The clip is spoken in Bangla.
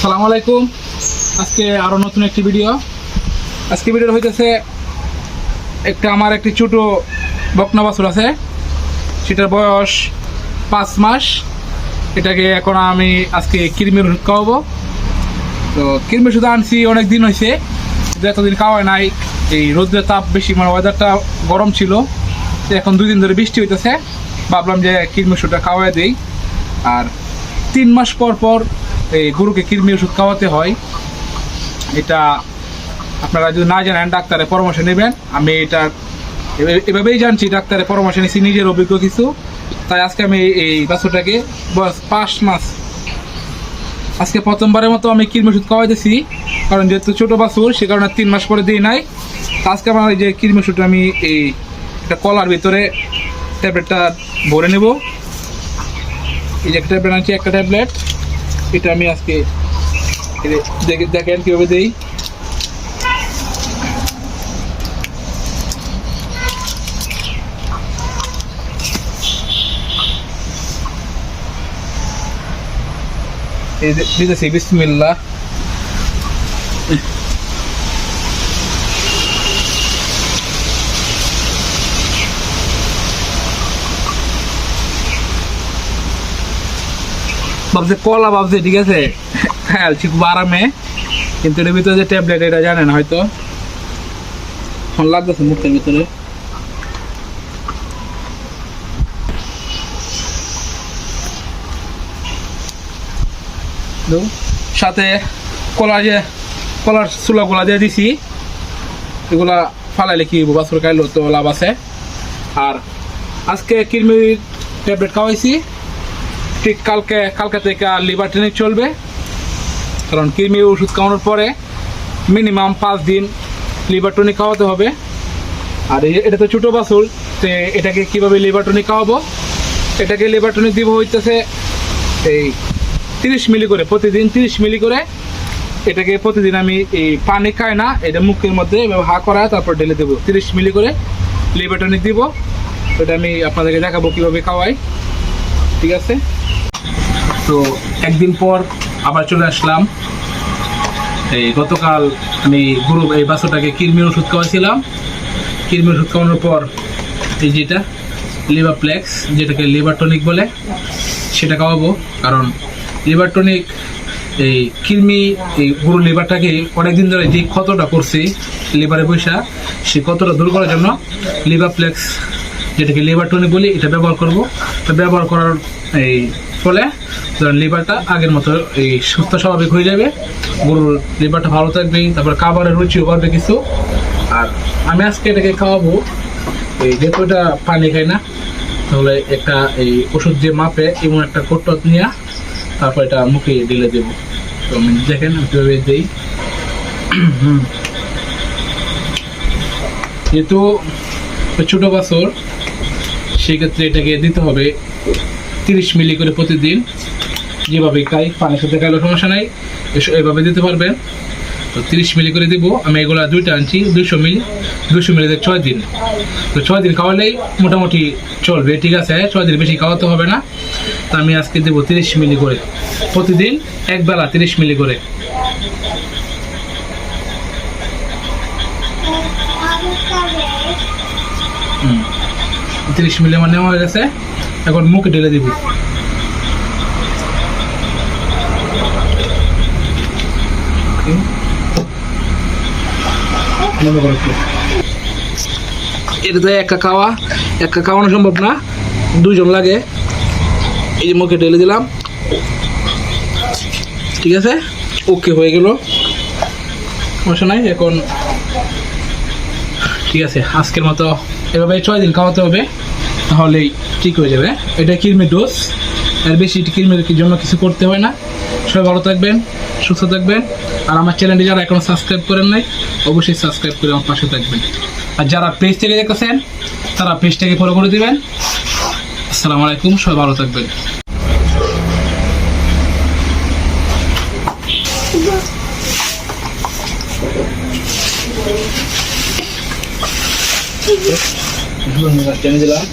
সালাম আলাইকুম। আজকে আরও নতুন একটি ভিডিও। আজকে ভিডিও হইতেছে একটা আমার একটি ছোট বকনা বাছুর আছে। সেটার বয়স পাঁচ মাস। এটাকে এখন আমি আজকে কৃমির ওষুধ খাওয়াবো। তো কৃমির ওষুধ আনছি, অনেক দিন হয়েছে এতদিন খাওয়ায় নাই। এই রোদ্রের তাপ বেশি মানে ওয়েদারটা গরম ছিল। এখন দুই দিন ধরে বৃষ্টি হইতেছে। ভাবলাম যে কৃমি ওষুধটা খাওয়াই দিই। আর তিন মাস পর পর এই গরুকে কৃমি ওষুধ খাওয়াতে হয়। এটা আপনারা যদি না জানেন, ডাক্তারের পরামর্শ নেবেন। আমি এটা এভাবে- এভাবেই জানছি, ডাক্তারের পরামর্শ নিয়েছি, নিজের অভিজ্ঞ কিছু। তাই আজকে আমি এই বাছুরটাকে বয়স পাঁচ মাস। আজকে প্রথমবারের মতো আমি কৃমি ওষুধ খাওয়াইতেছি, কারণ যেহেতু ছোটো বাছুর, সে কারণে তিন মাস পরে দিই নাই। আজকে আমার এই যে কৃমি ওষুধটা আমি এই একটা কলার ভিতরে ট্যাবলেটটা ভরে নেব। এই যে একটা ট্যাবলেট আনছি, একটা ট্যাবলেট। এটা আমি আজকে দেখেন কীভাবে দেই। দিতেছি বিসমিল্লাহ। ভাবছে কলা ভাবছে, ঠিক আছে? হ্যাঁ খুব আরামে কিন্তু এর ভিতরে যে ট্যাবলেট এটা জানেন হয়তো। ফোন লাগতেছে মুখের ভিতরে। সাথে কলা যে, কলার চুলা গোলা দিয়ে দিছি, এগুলা ফালাইলে কি বাছুর খাইলো তো লাভ আছে। আর আজকে কৃমির ট্যাবলেট খাওয়াইছি। ঠিক কালকে কালকে থেকে লিভার ট্রেনিং চলবে। কারণ কৃমি ওষুধ খাওয়ানোর পরে মিনিমাম পাঁচ দিন লিভার টনিক খাওয়াতে হবে। আর এটা তো ছোটো বাছুর, তো এটাকে কীভাবে লিভার টনিক খাওয়াবো? এটাকে লিভার টনিক দিব হইতেছে এই তিরিশ মিলি করে, প্রতিদিন তিরিশ মিলি করে। এটাকে প্রতিদিন আমি এই পানি খাই না, এটা মুখের মধ্যে হা করা তারপর ঢেলে দেবো। তিরিশ মিলি করে লিভার টনিক দিব। এটা আমি আপনাদেরকে দেখাবো কীভাবে খাওয়াই। ঠিক আছে? তো একদিন পর আবার চলে আসলাম। এই গতকাল আমি গুরু এই বাচ্চাটাকে কৃমির ওষুধ খাওয়াইছিলাম। কৃমির ওষুধ খাওয়ানোর পর এই যেটা, লিভার প্লেক্স, যেটাকে লিভার টনিক বলে, সেটা খাওয়াবো। কারণ লিভার টনিক, এই কৃমি, এই গরুর লিভারটাকে অনেকদিন ধরে যে ক্ষতটা করছে, লিভারে পয়সা সেই ক্ষতটা দূর করার জন্য লিভার প্লেক্স, যেটাকে লিভার টনিক বলি, এটা ব্যবহার করব। তো ব্যবহার করার এই ফলে লিভারটা আগের মতো এই সুস্থ স্বাভাবিক হয়ে যাবে, গরুর লিভারটা ভালো থাকবে, তারপর খাবারের রুচিও বাড়বে কিছু আর আমি আজকে এটাকে খাওয়াবো, এই যেহেতু এটা পানি খাই না, তাহলে একটা এই ওষুধ যে মাপে এমন একটা কোটট নিয়ে তারপর এটা মুখে ঢেলে দেবো তো আমি দেখেন কীভাবে দিই। যেহেতু ছোটো বাছর, সেক্ষেত্রে এটাকে দিতে হবে তিরিশ মিলি করে প্রতিদিন যেভাবে খাই, পানির সাথে খাইলেও সমস্যা নাই এভাবে দিতে পারবেন। তো তিরিশ মিলি করে দিব। আমি এগুলা দুইটা আনছি, দুইশো মিলি দুশো মিলিতে ছয় দিন। তো ছয় দিন খাওয়ালেই মোটামুটি চলবে। ঠিক আছে ছয় দিন বেশি খাওয়াতে হবে না। তো আমি আজকে দেবো তিরিশ মিলি করে। প্রতিদিন এক বেলা তিরিশ মিলি করে। তিরিশ মিলি নেওয়া হয়ে গেছে। এখন মুখে ঢেলে দিব। করো এটা তো একা খাওয়া, একা খাওয়ানো সম্ভব না দুজন লাগে। এই যে মুখে ঢেলে দিলাম। ঠিক আছে? ওকে হয়ে গেল। সমস্যা নাই, এখন ঠিক আছে, আজকের মতো এভাবে ছয় দিন খাওয়াতে হবে। তাহলেই ঠিক হয়ে যাবে। এটা কৃমির ডোজ এর বেশি কৃমির জন্য কিছু করতে হয় না। সবাই ভালো থাকবেন, সুস্থ থাকবেন। আর আমার চ্যানেলটি যারা এখনও সাবস্ক্রাইব করেন নাই, অবশ্যই সাবস্ক্রাইব করে আমার পাশে থাকবেন। আর যারা পেজ থেকে দেখতেছেন, তারা পেজটাকে ফলো করে দেবেন। আসসালামু আলাইকুম, সবাই ভালো থাকবেন। টেনে দিলাম।